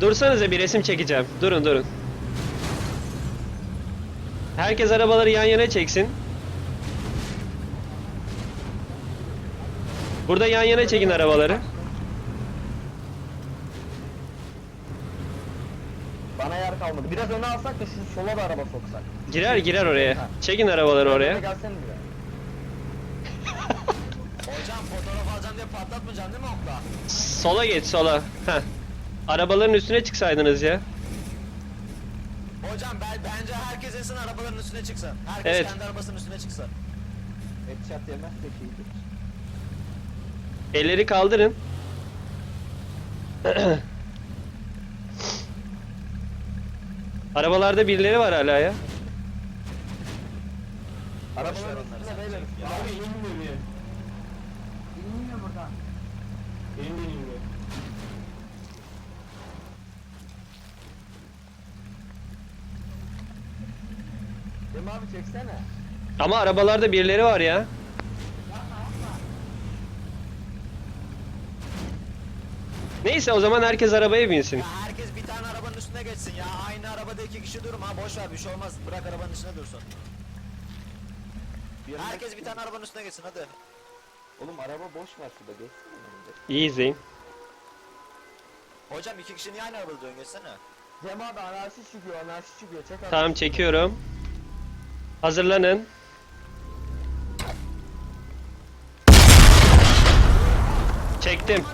Dursanıza bir resim çekeceğim. Durun durun. Herkes arabaları yan yana çeksin. Burada yan yana çekin arabaları. Bana yer kalmadı. Biraz öne alsak da şu sola da araba soksak. Girer girer oraya. Çekin arabaları oraya. Gelsene biraz. Hocam fotoğraf alacağım diye patlatmayacaksın değil mi okla? Sola geç sola. Heh. Arabaların üstüne çıksaydınız ya. Hocam ben, bence herkes insin arabaların üstüne çıksın. Herkes Evet. kendi arabasının üstüne çıksın. Headshot yemezse şeydir. Elleri kaldırın. Arabalarda birileri var hala ya. Arabaların ver onları üstüne beyler. Ya. Abi inmiyor. İnmiyor buradan. Benim Cem abi çeksene. Ama arabalarda birileri var ya. Neyse o zaman herkes arabaya binsin. Ya herkes bir tane arabanın üstüne geçsin ya. Aynı arabada iki kişi durma. Ha boş ver bir şey olmaz. Bırak arabanın üstüne dursun. Herkes bir tane arabanın üstüne geçsin hadi. Oğlum araba boş var şurada önce. İyi izleyin. Hocam iki kişi niye aynı arabada duruyorsun geçsene. Cem abi anarşi çıkıyor anarşi çıkıyor çek abi. Tamam çekiyorum. Hazırlanın. Çektim.